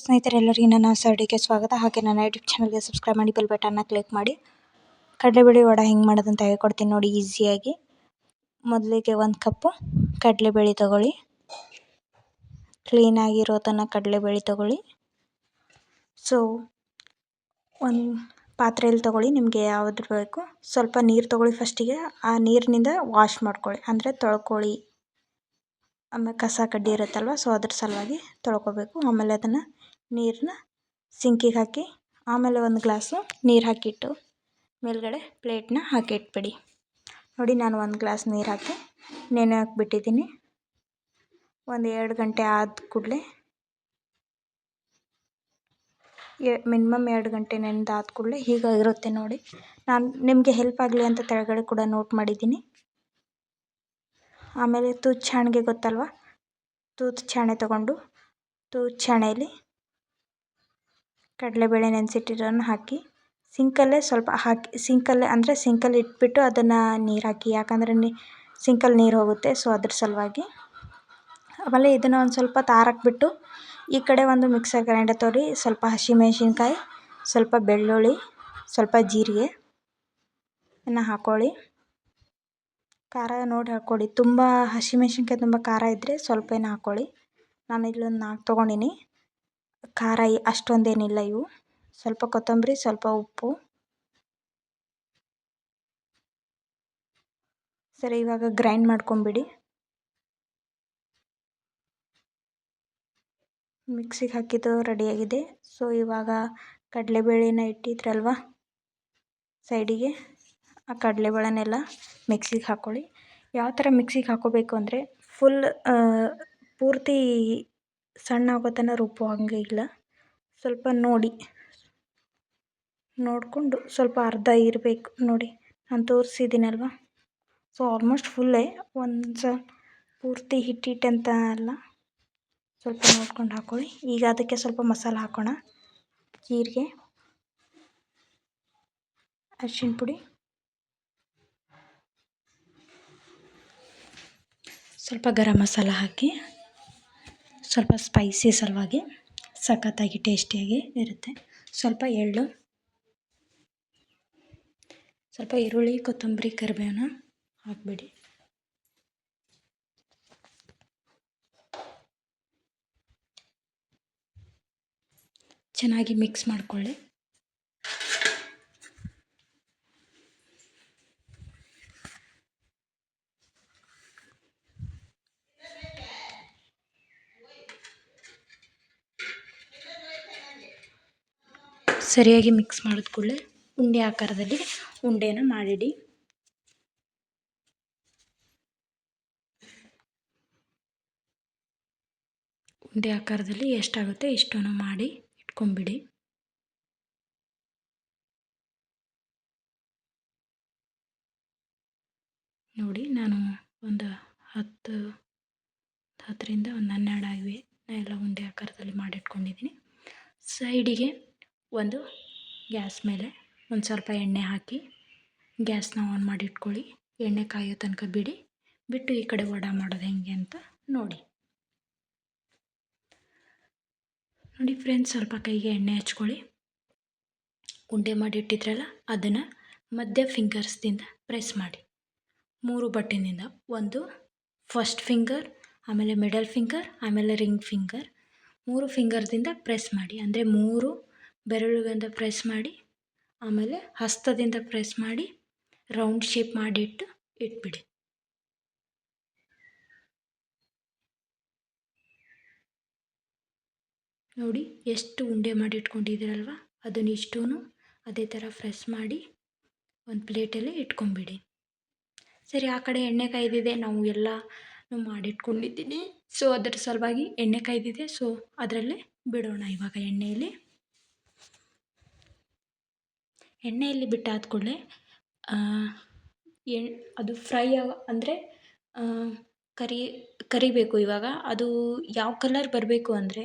ಸ್ನೇಹಿತರೆ ನನ್ನ ನನ್ನ ಅಡುಗೆ ಸ್ವಾಗತ. ಹಾಗೆ ನನ್ನ ಯೂಟ್ಯೂಬ್ ಚಾನಲ್ಗೆ ಸಬ್ಸ್ಕ್ರೈಬ್ ಮಾಡಿ ಬೆಲ್ ಬಟನ್ನ ಕ್ಲಿಕ್ ಮಾಡಿ. ಕಡಲೆಬೇಳೆ ವಡೆ ಹೆಂಗೆ ಮಾಡೋದಂತ ಹೇಳ್ಕೊಡ್ತೀನಿ ನೋಡಿ ಈಸಿಯಾಗಿ ಮೊದಲಿಗೆ ಒಂದು ಕಪ್ಪು ಕಡಲೆಬೇಳೆ ತೊಗೊಳ್ಳಿ. ಕ್ಲೀನಾಗಿರೋದನ್ನು ಕಡಲೆಬೇಳೆ ತೊಗೊಳ್ಳಿ. ಸೊ ಒಂದು ಪಾತ್ರೆಯಲ್ಲಿ ತೊಗೊಳ್ಳಿ, ನಿಮಗೆ ಯಾವ್ದು ಬೇಕು. ಸ್ವಲ್ಪ ನೀರು ತೊಗೊಳ್ಳಿ ಫಸ್ಟಿಗೆ ಆ ನೀರಿನಿಂದ ವಾಶ್ ಮಾಡ್ಕೊಳ್ಳಿ, ಅಂದರೆ ತೊಳ್ಕೊಳ್ಳಿ. ಆಮೇಲೆ ಕಸ ಕಡ್ಡಿ ಇರುತ್ತಲ್ವ ಸೊ ಅದ್ರ ಸಲುವಾಗಿ ತೊಳ್ಕೊಬೇಕು. ಆಮೇಲೆ ಅದನ್ನು ನೀರನ್ನ ಸಿಂಕಿಗೆ ಹಾಕಿ, ಆಮೇಲೆ ಒಂದು ಗ್ಲಾಸು ನೀರು ಹಾಕಿಟ್ಟು ಮೇಲುಗಡೆ ಪ್ಲೇಟನ್ನ ಹಾಕಿಟ್ಬಿಡಿ ನೋಡಿ, ನಾನು ಒಂದು ಗ್ಲಾಸ್ ನೀರು ಹಾಕಿ ನೆನೆ ಹಾಕ್ಬಿಟ್ಟಿದ್ದೀನಿ. ಒಂದು ಎರಡು ಗಂಟೆ ಆದ ಕೂಡಲೇ ಮಿನಿಮಮ್ ಎರಡು ಗಂಟೆ ನೆನೆದಾದ ಕೂಡಲೇ ಹೀಗೆ ಇರುತ್ತೆ ನೋಡಿ. ನಾನು ನಿಮಗೆ ಹೆಲ್ಪ್ ಆಗಲಿ ಅಂತ ಕೆಳಗಡೆ ಕೂಡ ನೋಟ್ ಮಾಡಿದ್ದೀನಿ. ಆಮೇಲೆ ತೂತು ಛಾಣಿಗೆ ಗೊತ್ತಲ್ವ? ತೂತು ಛಾಣೆ ತಗೊಂಡು, ತೂತು ಛಾಣೆಯಲ್ಲಿ ಕಡಲೆಬೇಳೆ ನೆನೆಸಿಟ್ಟಿರೋನ್ನ ಹಾಕಿ ಸಿಂಕಲ್ಲೇ ಸ್ವಲ್ಪ ಹಾಕಿ ಸಿಂಕಲ್ಲೇ ಅಂದರೆ ಸಿಂಕಲ್ಲಿ ಇಟ್ಬಿಟ್ಟು ಅದನ್ನು ನೀರು ಹಾಕಿ ಯಾಕಂದರೆ ನೀ ಸಿಂಕಲ್ಲಿ ನೀರು ಹೋಗುತ್ತೆ. ಸೊ, ಅದ್ರ ಸಲುವಾಗಿ ಆಮೇಲೆ ಇದನ್ನು ಒಂದು ಸ್ವಲ್ಪ ತಾರಕ್ಕೆ ಈ ಕಡೆ ಒಂದು ಮಿಕ್ಸರ್ ಗ್ರೈಂಡರ್ ತೊಗೊಳ್ಳಿ ಸ್ವಲ್ಪ ಹಸಿಮೆಣ್ಸಿನ್ಕಾಯಿ, ಸ್ವಲ್ಪ ಬೆಳ್ಳುಳ್ಳಿ, ಸ್ವಲ್ಪ ಜೀರಿಗೆ ಇನ್ನು ಹಾಕ್ಕೊಳ್ಳಿ ಖಾರ ನೋಡಿ ಹಾಕ್ಕೊಳ್ಳಿ ತುಂಬ ಹಸಿಮೆಣ್ಸಿನ್ಕಾಯಿ ತುಂಬ ಖಾರ ಇದ್ದರೆ ಸ್ವಲ್ಪ ಏನು ಹಾಕ್ಕೊಳ್ಳಿ ನಾನು ಇಲ್ಲೊಂದು ನಾಲ್ಕು ತೊಗೊಂಡಿನಿ. ಖಾರ ಅಷ್ಟೊಂದೇನಿಲ್ಲ ಇವು. ಸ್ವಲ್ಪ ಕೊತ್ತಂಬರಿ, ಸ್ವಲ್ಪ ಉಪ್ಪು. ಸರಿ, ಇವಾಗ ಗ್ರೈಂಡ್ ಮಾಡ್ಕೊಂಬಿಡಿ. ಮಿಕ್ಸಿಗೆ ಹಾಕಿದ್ದು ರೆಡಿಯಾಗಿದೆ. ಸೊ, ಇವಾಗ ಕಡಲೆಬೇಳೆನ ಇಟ್ಟಿದ್ರಲ್ವ? ಸೈಡಿಗೆ. ಆ ಕಡಲೆಬೇಳೆನೆಲ್ಲ ಮಿಕ್ಸಿಗೆ ಹಾಕ್ಕೊಳ್ಳಿ ಯಾವ ಥರ ಮಿಕ್ಸಿಗೆ ಹಾಕ್ಕೋಬೇಕು ಅಂದರೆ, ಫುಲ್ ಪೂರ್ತಿ ಸಣ್ಣ ಆಗೋ ತನಕ ರುಬ್ಬೋ ಹಾಗೆ ಇಲ್ಲ. ಸ್ವಲ್ಪ ನೋಡಿ. ನೋಡಿಕೊಂಡು ಸ್ವಲ್ಪ ಅರ್ಧ ಇರಬೇಕು ನೋಡಿ. ನಾನು ತೋರಿಸಿದ್ದೀನಲ್ವ? ಸೊ ಆಲ್ಮೋಸ್ಟ್ ಫುಲ್ಲೇ ಒಂದು ಸ ಪೂರ್ತಿ ಹಿಟ್ಟು ಹಿಟ್ಟು ಅಂತ ಅಲ್ಲ. ಸ್ವಲ್ಪ ನೋಡ್ಕೊಂಡು ಹಾಕ್ಕೊಳ್ಳಿ ಈಗ ಅದಕ್ಕೆ ಸ್ವಲ್ಪ ಮಸಾಲೆ ಹಾಕೋಣ. ಜೀರಿಗೆ. ಅರಿಶಿಣ ಪುಡಿ. ಸ್ವಲ್ಪ ಗರಂ ಮಸಾಲ ಹಾಕಿ. ಸ್ವಲ್ಪ ಸ್ಪೈಸಿ ಸಲುವಾಗಿ, ಸಖತ್ತಾಗಿ ಟೇಸ್ಟಿಯಾಗಿ ಇರುತ್ತೆ. ಸ್ವಲ್ಪ ಎಳ್ಳು, ಸ್ವಲ್ಪ ಈರುಳ್ಳಿ, ಕೊತ್ತಂಬರಿ ಕರಿಬೇವನ್ನ ಹಾಕಿಬಿಡಿ. ಚೆನ್ನಾಗಿ ಮಿಕ್ಸ್ ಮಾಡಿಕೊಳ್ಳಿ. ಸರಿಯಾಗಿ ಮಿಕ್ಸ್ ಮಾಡಿದ ಕೂಡಲೇ ಉಂಡೆ ಆಕಾರದಲ್ಲಿ ಉಂಡೆನ ಮಾಡಿಡಿ. ಉಂಡೆ ಆಕಾರದಲ್ಲಿ ಎಷ್ಟಾಗುತ್ತೆ ಇಷ್ಟನ್ನು ಮಾಡಿ ಇಟ್ಕೊಂಬಿಡಿ. ನೋಡಿ ನಾನು ಒಂದು ಹತ್ತು, ಹತ್ತರಿಂದ ಒಂದು ಹನ್ನೆರಡು ಆಗಿವೆ. ಎಲ್ಲ ಉಂಡೆ ಆಕಾರದಲ್ಲಿ ಮಾಡಿಟ್ಕೊಂಡಿದ್ದೀನಿ. ಸೈಡಿಗೆ ಒಂದು ಗ್ಯಾಸ್ ಮೇಲೆ ಒಂದು ಸ್ವಲ್ಪ ಎಣ್ಣೆ ಹಾಕಿ ಗ್ಯಾಸ್ನ ಆನ್ ಮಾಡಿ ಇಟ್ಕೊಳ್ಳಿ ಎಣ್ಣೆ ಕಾಯೋ ತನಕ ಬಿಡಿ. ಬಿಟ್ಟು ಈ ಕಡೆ ವಡೆ ಮಾಡೋದು ಹೆಂಗೆ ಅಂತ ನೋಡಿ. ನೋಡಿ ಫ್ರೆಂಡ್ಸ್, ಸ್ವಲ್ಪ ಕೈಗೆ ಎಣ್ಣೆ ಹಚ್ಕೊಳ್ಳಿ. ಉಂಡೆ ಮಾಡಿ ಇಟ್ಟಿದ್ರಲ್ಲ ಅದನ್ನು ಮಧ್ಯ ಫಿಂಗರ್ಸ್ದಿಂದ ಪ್ರೆಸ್ ಮಾಡಿ. ಮೂರು ಬಟ್ಟಿನಿಂದ, ಒಂದು ಫಸ್ಟ್ ಫಿಂಗರ್, ಆಮೇಲೆ ಮಿಡಲ್ ಫಿಂಗರ್, ಆಮೇಲೆ ರಿಂಗ್ ಫಿಂಗರ್, ಮೂರು ಫಿಂಗರ್ದಿಂದ ಪ್ರೆಸ್ ಮಾಡಿ. ಅಂದರೆ ಮೂರು ಬೆರಳುಗಳಿಂದ ಪ್ರೆಸ್ ಮಾಡಿ, ಆಮೇಲೆ ಹಸ್ತದಿಂದ ಪ್ರೆಸ್ ಮಾಡಿ ರೌಂಡ್ ಶೇಪ್ ಮಾಡಿಟ್ಟು ಇಟ್ಬಿಡಿ. ನೋಡಿ ಎಷ್ಟು ಉಂಡೆ ಮಾಡಿ ಇಟ್ಕೊಂಡಿದ್ದೀರಲ್ವ ಅದನ್ನು ಇಷ್ಟೂ ಅದೇ ಥರ ಫ್ರೆಸ್ ಮಾಡಿ ಒಂದು ಪ್ಲೇಟಲ್ಲಿ ಇಟ್ಕೊಂಬಿಡಿ. ಸರಿ, ಆ ಕಡೆ ಎಣ್ಣೆ ಕಾಯ್ದಿದೆ. ನಾವು ಎಲ್ಲ ಮಾಡಿಟ್ಕೊಂಡಿದ್ದೀನಿ. ಸೊ ಅದರ ಸಲುವಾಗಿ ಎಣ್ಣೆ ಕಾಯ್ದಿದೆ. ಸೊ ಅದರಲ್ಲೇ ಬಿಡೋಣ ಇವಾಗ ಎಣ್ಣೆಯಲ್ಲಿ. ಎಣ್ಣೆಯಲ್ಲಿ ಬಿಟ್ಟಾದ ಕೂಡಲೇ ಎಣ್, ಅದು ಫ್ರೈ ಅಂದರೆ ಕರಿ, ಕರಿಬೇಕು ಇವಾಗ. ಅದು ಯಾವ ಕಲರ್ ಬರಬೇಕು ಅಂದರೆ,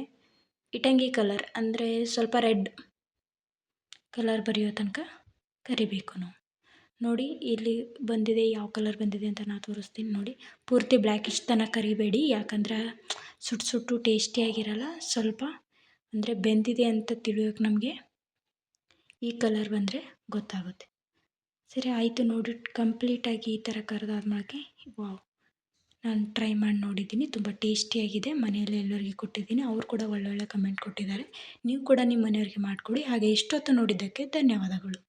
ಇಟಂಗಿ ಕಲರ್ ಅಂದರೆ ಸ್ವಲ್ಪ ರೆಡ್ ಕಲರ್ ಬರೆಯೋ ತನಕ ಕರಿಬೇಕು ನಾವು. ನೋಡಿ, ಇಲ್ಲಿ ಬಂದಿದೆ, ಯಾವ ಕಲರ್ ಬಂದಿದೆ ಅಂತ ನಾನು ತೋರಿಸ್ತೀನಿ ನೋಡಿ. ಪೂರ್ತಿ ಬ್ಲ್ಯಾಕಿಶ್ ತನಕ ಕರಿಬೇಡಿ, ಯಾಕಂದ್ರೆ ಸುಟ್ಟು ಸುಟ್ಟು ಟೇಸ್ಟಿಯಾಗಿರಲ್ಲ ಸ್ವಲ್ಪ, ಅಂದರೆ ಬೆಂದಿದೆ ಅಂತ ತಿಳಿಯೋಕೆ ನಮಗೆ ಈ ಕಲರ್ ಬಂದರೆ ಗೊತ್ತಾಗುತ್ತೆ. ಸರಿ, ಆಯಿತು ನೋಡಿ ಕಂಪ್ಲೀಟಾಗಿ ಈ ಥರ ಕರೆದಾದ್ಮೇಲೆ ವಾವ್ ನಾನು ಟ್ರೈ ಮಾಡಿ ನೋಡಿದ್ದೀನಿ, ತುಂಬ ಟೇಸ್ಟಿಯಾಗಿದೆ ಮನೆಯಲ್ಲಿ ಎಲ್ಲರಿಗೆ ಕೊಟ್ಟಿದ್ದೀನಿ. ಅವರು ಕೂಡ ಒಳ್ಳೊಳ್ಳೆ ಕಮೆಂಟ್ ಕೊಟ್ಟಿದ್ದಾರೆ. ನೀವು ಕೂಡ ನಿಮ್ಮ ಮನೆಯವ್ರಿಗೆ ಮಾಡಿಕೊಡಿ. ಹಾಗೆ ಇಷ್ಟೊತ್ತು ನೋಡಿದ್ದಕ್ಕೆ ಧನ್ಯವಾದಗಳು.